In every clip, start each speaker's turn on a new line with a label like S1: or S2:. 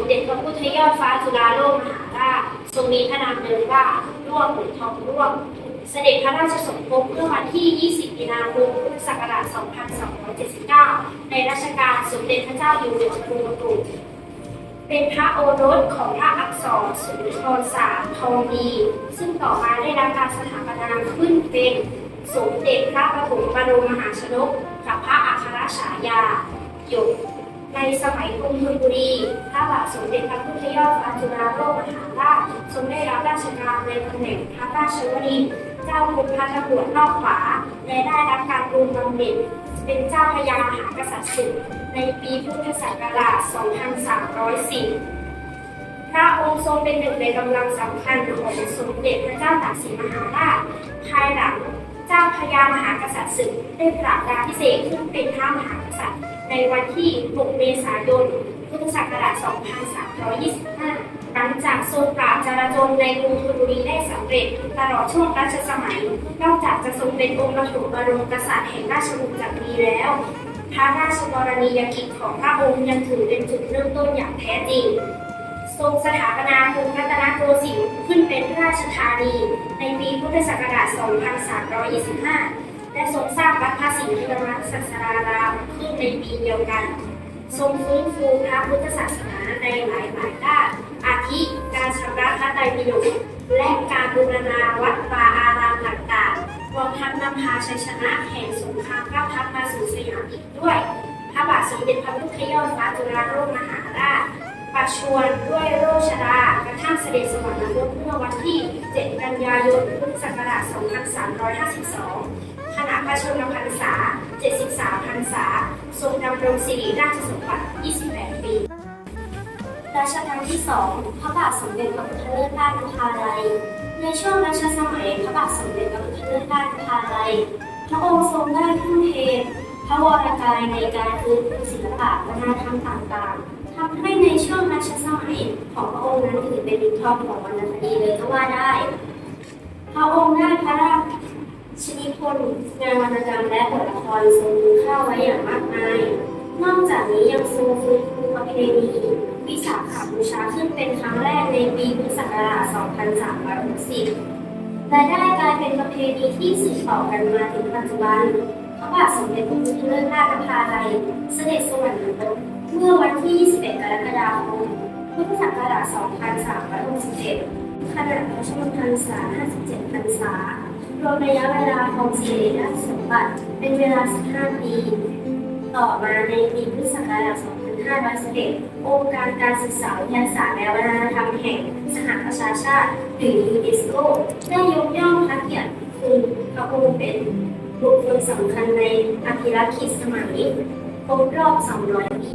S1: มเด็จพระพุทธยอดฟ้าจุฬาโลกมหาราชทรงมีพระนามเดิมว่าร่วงหรือทองร่วง เสด็จพระราชสมภพเมื่อวันที่ 20 มีนาคม พุทธศักราช 2279 ในรัชกาลสมเด็จพระเจ้าอยู่หัวกรุงกรุงเป็นพระโอรสของพระอักษรสุนทรสาทองดี ซึ่งต่อมาได้รับการสถาปนาขึ้นเป็นสมเด็จพระปฐมบรมมหาชนกกับพระอัครฉายาหยก ในสมัยกรุงธนบุรีพระบาทสมเด็จพระพุทธยอดฟ้าจุฬาโลกมหาราชทรงได้รับราชการในตำแหน่งพระราชวรินเจ้าคุณพระตำรวจนอกขวา และได้รับการปรุงบำเหน็จเป็นเจ้าพระยามหากษัตริย์ศึกในปีพุทธศักราช 2310 พระองค์ทรงเป็นหนึ่งในกำลังสำคัญของสมเด็จพระเจ้าตากสินมหาราช ภายหลังเจ้าพระยามหากษัตริย์ศึกได้ปราบดาพิเศษขึ้นเป็นพระมหากษัตริย์ ในวันที่ 6 เมษายน พุทธศักราช 2325 หลังจากทรงปราบจราจรในกรุงธนบุรีได้สำเร็จตลอดช่วงรัชสมัย นอกจากจะทรงเป็นองค์ปฐมบรมกษัตริย์แห่งราชวงศ์จักรีแล้ว พระราชกรณียกิจของพระองค์ยังถือเป็นจุดเริ่มต้นอย่างแท้จริงทรงสถาปนากรุงรัตนโกสินทร์ขึ้นเป็นราชธานี ในปีพุทธศักราช 2325 ทรงสร้างวัดพระศรีเรืองรัตนศาสารามขึ้นในปีเดียวกัน ทรงฟื้นฟูพระพุทธศาสนาในหลายหลายด้านอาทิการชำระพระไตรปิฎกและการบูรณาวัดวาอารามต่างๆรวมทั้งนำพาชัยชนะแห่งสงครามเก้าทัพมาสู่สยามอีกด้วย พระบาทสมเด็จพระพุทธยอดฟ้าจุฬาโลกมหาราชประชวรด้วยโรคชรากระทั่งเสด็จสวรรคตเมื่อวันที่ 7 กันยายน พุทธศักราช 2352 ขณะพระชนมพรรษา 73 พรรษา ทรงดำรงสิริราชสมบัติ 28 ปีรัชกาลที่ 2 พระบาทสมเด็จพระพุทธเลิศราชนภาลัย ในช่วงรัชสมัยพระบาทสมเด็จพระพุทธเลิศราชนภาลัย พระองค์ทรงได้ทุ่มเทพระวรกายในการฟื้นฟูศิลปะวัฒนธรรมต่างๆทำให้ในช่วงรัชสมัยของพระองค์นั้นถือเป็นยุคทองของวรรณคดีเลยก็ว่าได้ พระองค์ได้พระราช นงานวรรณกรรมและบทละครทรงคุณค่าไว้อย่างมากมาย นอกจากนี้ยังทรงฟื้นฟูประเพณีวิสาขบูชาขึ้นเป็นครั้งแรกในปีพุทธศักราช 2360และได้กลายเป็นประเพณีที่สืบต่อกันมาถึงปัจจุบันพระบาทสมเด็จพระพุทธเลิศราชนภาลัยเสด็จสวรรคตเมื่อวันที่ 21 กรกฎาคม พุทธศักราช 2367ขณะพระชนมพรรษา 57 พรรษา รวมระยะเวลาของสิริราชสมบัติเป็นเวลา 15 ปี ต่อมาในปีพุทธศักราช 2500องค์การการศึกษาวิทยาศาสตร์และวัฒนธรรมแห่งสหประชาชาติหรือยูเนสโกได้ยกย่องพระเกียรติคุณพระองค์เป็นบุคคลสำคัญในอภิรักษ์ขิตสมัยครบรอบ 200 ปี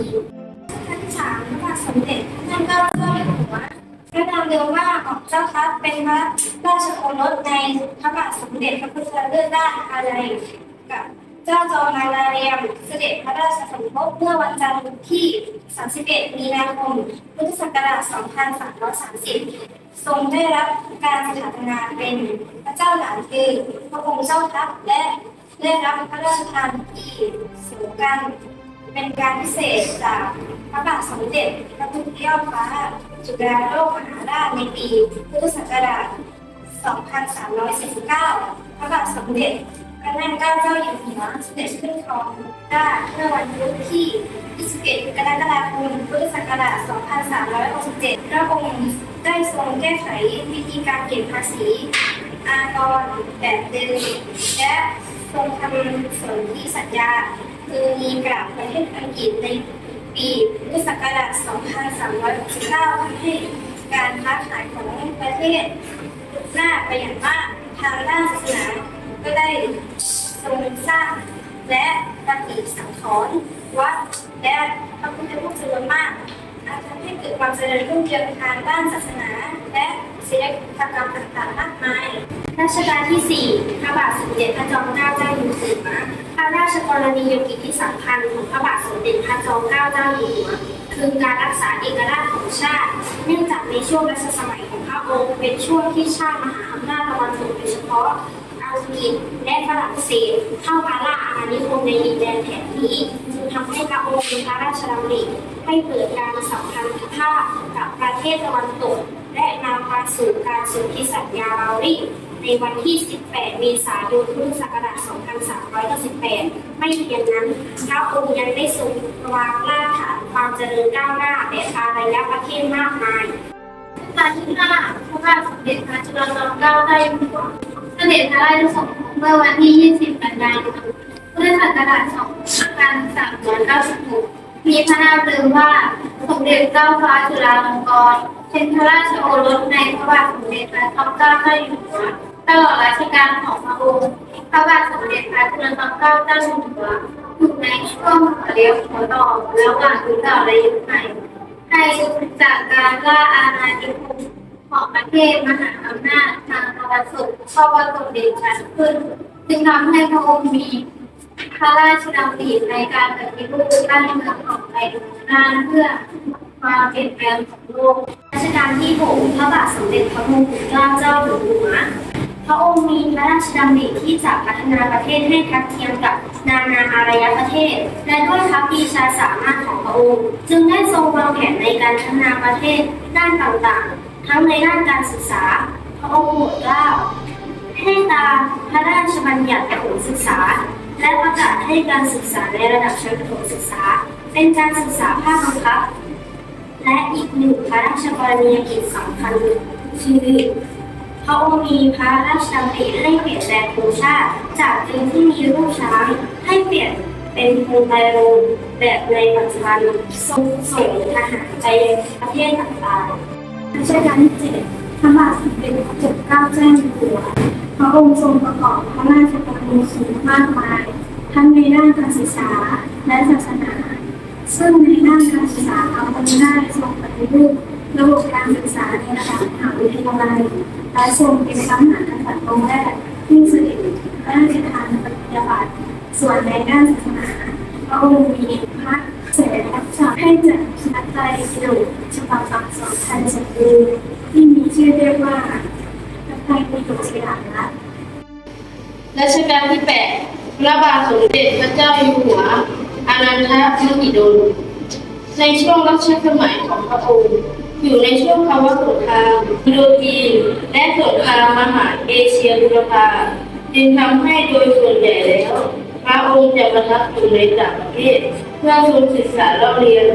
S1: ท่านที่สามพระบาทสมเด็จพระเจ้าเจ้าอยู่หัว พระนามเดิมว่าของเจ้าทัพเป็นพระราชโอรสในพระบาทสมเด็จพระพุทธเลิศราชอาลัยกับเจ้าจอมนางนาเรียมเสด็จพระราชสมภพเมื่อวันจันทร์ที่ 31 มีนาคม พุทธศักราช 2330 ทรงได้รับการสถาปนาเป็นพระเจ้าหลานคือพระองค์เจ้าทัพและได้รับพระราชทานที่สูงกัน เป็นการพิเศษจากพระบาทสมเด็จพระพุทธยอดฟ้า จุฬาโลกมหาราชในปีพุทธศักราช 2349 พระบาทสมเด็จพระนั่งเกล้าเจ้าอยู่หัวเสด็จขึ้นครองราชย์เมื่อวันพุธที่ 21 กรกฎาคม พุทธศักราช 2367 พระองค์ได้ทรงแก้ไขวิธีการเก็บภาษีอากรแบบเดิมและทรงทำสนธิสัญญา คือมีกับประเทศอังกฤษในปีพุทธศักราช 2369ทำให้การค้าขายของประเทศหน้าไปอย่างมากทางด้านศาสนาก็ได้ทรงสร้างและปฏิสังขรณ์วัดและพระพุทธรูปจำนวนมาก อาจทำให้เกิดความเจริญรุ่งเรืองทางด้านศาสนา และศิลปกรรมต่างๆมากมายรัชกาลที่ 4 พระบาทสมเด็จพระจอมเกล้าเจ้าอยู่หัวพระราชกรณียกิจที่สำคัญของพระบาทสมเด็จพระจอมเกล้าเจ้าอยู่หัวคือการรักษาเอกราชของชาติ เนื่องจากในช่วงรัชสมัยของพระองค์ เป็นช่วงที่ชาติมหาอำนาจตะวันตกโดยเฉพาะอังกฤษและฝรั่งเศสเข้ามาล่าอาณานิคมในดินแดนแถบนี้ ทำให้พระองค์มีพระราชดำริให้เกิดการสัมพันธภาพกับประเทศตะวันตก และนำมาสู่การสนธิสัญญาเรารีในวันที่ 18 เมษายน พุทธศักราช 2398 ไม่เพียงนั้น พระองค์ยังได้ทรงวางรากฐานความเจริญก้าวหน้าแบบอารยประเทศมากมาย
S2: การที่ห้าพระบาทสมเด็จพระจุลจอมเกล้าเจ้าอยู่หัวเสด็จพระราชสมภพเมื่อวันที่ 20 กันยายน พุทธศักราช2396 มีพระนามเดิมว่าสมเด็จเจ้าฟ้าจุฬาลงกรณ์เป็นพระราชโอรสในพระบาทสมเด็จพระจอมเกล้าเจ้าอยู่หัวตลอดรัชกาลของพระองค์พระบาทสมเด็จพระจุลจอมเกล้าเจ้าอยู่หัวอยู่ในช่วงหัวเลี้ยวหัวต่อระหว่างยุคเก่าและยุคใหม่ให้จากการล่าอาณานิคมของประเทศมหาอำนาจทางตะวันตกเข้าประสบเดชชัดขึ้น จึงทำให้พระองค์มี ระราชดำริในการปฏิรูปบ้านเมืองของในด้านเพื่อความเปลี่ยนแปลงของโลก
S1: รัชกาลที่6พระบาทสมเด็จพระมงกุฎเกล้าเจ้าอยู่หัวพระองค์มีพระราชดำริที่จะพัฒนาประเทศให้ทัดเทียมกับนานาอารยประเทศ และด้วยพระปีชาสามารถของพระองค์ จึงได้ทรงวางแผนในการพัฒนาประเทศด้านต่างๆ ทั้งในด้านการศึกษา พระองค์โปรดเกล้าให้ตามพระราชบัญญัติประถมศึกษา และประกาศให้การศึกษาในระดับชั้นประถมศึกษา เป็นการศึกษาภาคบังคับ และอีกหนึ่งพระราชกรณียกิจสำคัญคือพระองค์มีพระราชดำริให้เปลี่ยนแปลงโครงชาติจากเดิมที่มีรูปช้างให้เปลี่ยนเป็นโครงไตรรงค์แบบในปัจจุบันทรงส่งทหารไปประเทศต่างๆ
S2: รัชกาลที่เจ็ดพระบาทสมเด็จพระจุลเกล้าเจ้าอยู่หัว พระองค์ทรงประกอบพระราชกรณียกิจมากมาย ทั้งในด้านการศึกษาและศาสนา ซึ่งในด้านการศึกษาพระองค์ได้ทรงปฏิรูประบบการศึกษาในระดับมหาวิทยาลัยและทรงเป็นพระมหากษัตริย์องค์แรกที่เสด็จพระราชทานปริญญาบัตรส่วนในด้านศาสนาพระองค์มีพระเสด็จรับสั่งให้จัดพระไตรปิฎกฉบับปักสองพันสมบูรณ์ที่มีชื่อเรียกว่า พระไตรปิฎกศิลาลักษณ์
S3: รัชกาลที่8พระบาทสมเด็จพระเจ้าอยู่หัวอานันทมหิดล ในช่วงรัชสมัยของพระองค์อยู่ในช่วงภาวะสงครามอินโดจีนและสงครามมหาเอเชียบุรพาจึงทำให้โดยส่วนใหญ่แล้ว พระองค์จะประทับอยู่ในต่างประเทศ เพื่อทรงศึกษาเล่าเรียน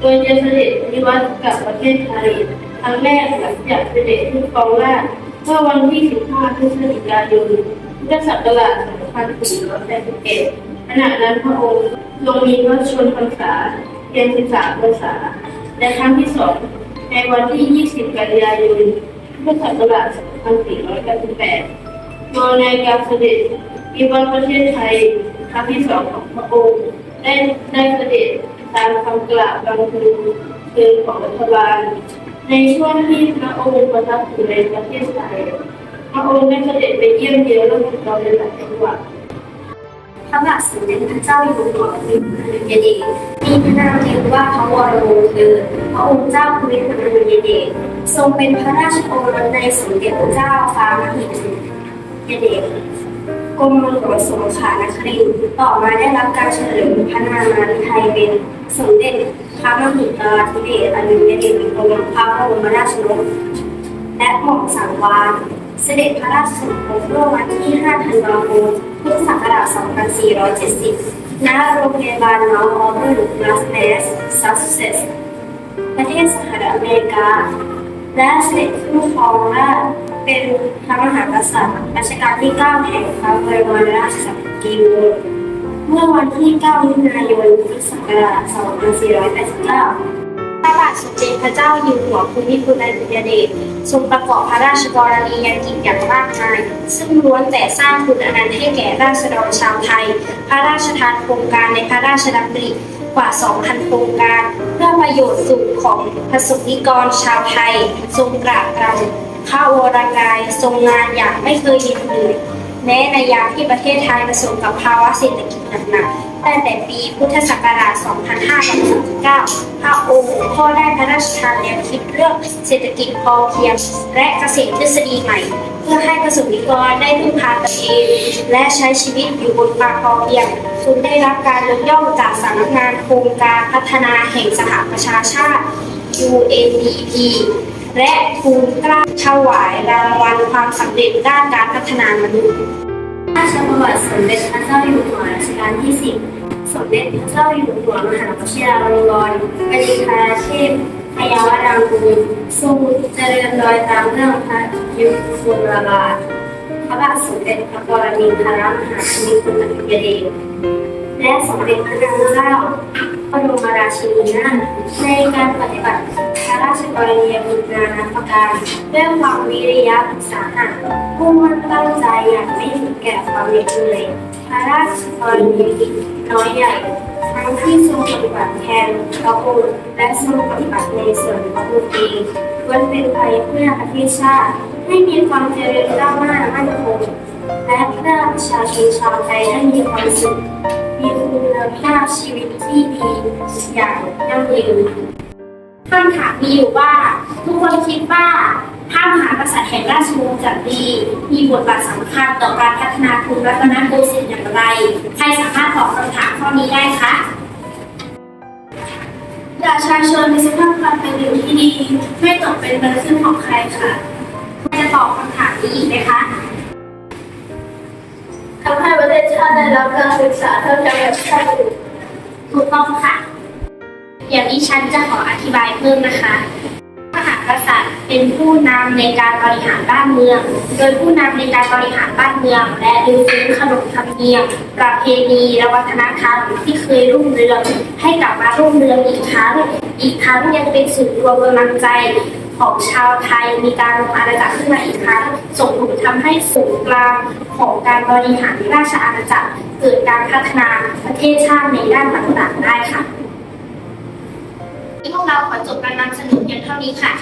S3: โดยจะเสด็จนิวัตกลับประเทศไทยครั้งแรกหลังจากเสด็จขึ้นครองราช เมื่อวันที่ 15 พฤศจิกายน พุทธศักราช 2481ขณะนั้นพระองค์ทรงมีพระชนพรรษาเพียง13พรรษา และครั้งที่สองในวันที่ 20 กันยายน พุทธศักราช 2498โดยในการเสด็จมีวันประเทศไทยครั้งที่สองของพระองค์ได้ได้เสด็จตามคำกล่าวบางคืนคืนของรัฐบาล ในช่วงที่พระองค์ประทับอยู่ในประเทศไทยพระองค์ได้เสด็จไปเยี่ยมเยียนราชดรในหลายจังหวัด
S1: พระบาทสมเด็จพระเจ้าอยู่หัวมีพระนาเดชมีพระนามเรียกว่าพระวรวงศ์เธอพระองค์เจ้าภูมิพลอดุลยเดชทรงเป็นพระราชโอรสในสมเด็จพระเจ้าฟ้ามหิดลยเดชก รมหลวงสงขลานครินทร์ต่อมาได้รับการเฉลิมพระนามมาไทยเป็นสมเด็จพระมหิดลธิเดชอดุลยเดชกรมพระบรมราชโองค์และหม่อมสังวาลเสด็จพระราชสมภพเมื่อวันที่ 5 ธันวาคม พุทธศักราช 2470 ณ โรงพยาบาลนอร์ทออเบิร์ลาสเวกัสซัสเซกซ์ประเทศสหรัฐอเมริกา และเสด็จขึ้นครอง เป็นพระมหากษัตริย์รัชกาลที่ 9 แห่งพระบรมราชกิวงศ์เมื่อวันที่ 9 มิถุนายน พุทธศักราช 2489 พระบาทสมเด็จพระเจ้าอยู่หัวภูมิพลอดุลยเดชทรงประกอบพระราชกรณียกิจอย่างมากมาย ซึ่งล้วนแต่สร้างคุณอนันต์ให้แก่ราษฎรชาวไทย พระราชทานโครงการในพระราชดำริกว่า 2,000 โครงการ เพื่อประโยชน์สุขของประสบนิกรชาวไทย ทรงกราบกรำ ข้าวรกายทรงงานอย่างไม่เคยหยุดหยุดแม้ในยามที่ประเทศไทยประสบกับภาวะเศรษฐกิจหนักๆตั้งแต่ปีพุทธศักราช 2539 พระองค์พ่อได้พระราชทานแนวคิดเรื่องเศรษฐกิจพอเพียง และเกษตรทฤษฎีใหม่ เพื่อให้ประสบนิกรได้พึ่งพาตนเองและใช้ชีวิตอยู่บนความพอเพียงจนได้รับการยกย่องจากสำนักงานโครงการพัฒนาแห่งสหประชาชาติ UNDP และทูลเกล้าถวายรางวัลความสำเร็จด้านการพัฒนามนุษย์ราชประวัติสมเด็จพระเจ้าอยู่หัวรัชกาลที่10สมเด็จพระเจ้าอยู่หัวมหาวชิราลงกรณ์บดินทราเทพพยาวรางกูลทรงเจริญรอยตามเรื่องพระยุคลบาทพระบาทสมเด็จพระปรมินทรมหาภูมิพลอดุลยเดช และสมเด็จพระนางเจ้าพระบรมราชินีนาถในการปฏิบัติพระราชกรณียกิจนานาประการด้วยความวิริยะอุตสาหะมุ่งมั่นตั้งใจอย่างไม่ถึงแก่ความเหน็ดเหนื่อยพระราชกรณียกิจน้อยใหญ่ทั้งที่ทรงปฏิบัติแทนพระองค์และทรงปฏิบัติในส่วนพระองค์เองล้วนเป็นไปเพื่อประเทศชาติให้มีความเจริญก้าวหน้ามั่นคงและเพื่อประชาชนชาวไทยให้มีความสุข มีคุณภาพชีวิตที่ดีอย่างยั่งยืนคำถามมีอยู่ว่า ทุกคนคิดว่าพระมหากษัตริย์แห่งราชวงศ์จักรี มีบทบาทสำคัญต่อการพัฒนากรุงรัตนโกสินทร์อย่างไร ใครสามารถตอบคำถามข้อนี้ได้คะ
S2: ประชาชนมีสภาพความเป็นอยู่ที่ดี ไม่ตกเป็นเบอร์ขึ้นของใครค่ะ
S1: จะตอบคำถามนี้อีกไหมคะ
S2: ทำให้ประเทศชาติได้รับการศึกษาเท่าเทียมกับชาติอื่น
S1: ถูกต้องค่ะอย่างนี้ฉันจะขออธิบายเพิ่มนะคะมหากษัตริย์เป็นผู้นำในการบริหารบ้านเมือง โดยผู้นำในการบริหารบ้านเมือง และรื้อฟื้นขนบธรรมเนียม ประเพณีและวัฒนธรรมที่เคยรุ่งเรืองให้กลับมารุ่งเรืองอีกครั้ง อีกทั้งยังเป็นศูนย์รวมกำลังใจ ของชาวไทยมีการรวมอาณาจักรขึ้นมาอีกครั้ง ส่งผลทำให้ศูนย์กลางของการบริหารราชอาณาจักร เกิดการพัฒนาประเทศชาติในด้านต่างๆได้ค่ะพวกเราขอจบการนำเสนอเพียงเท่านี้ค่ะ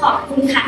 S1: ขอบคุณค่ะ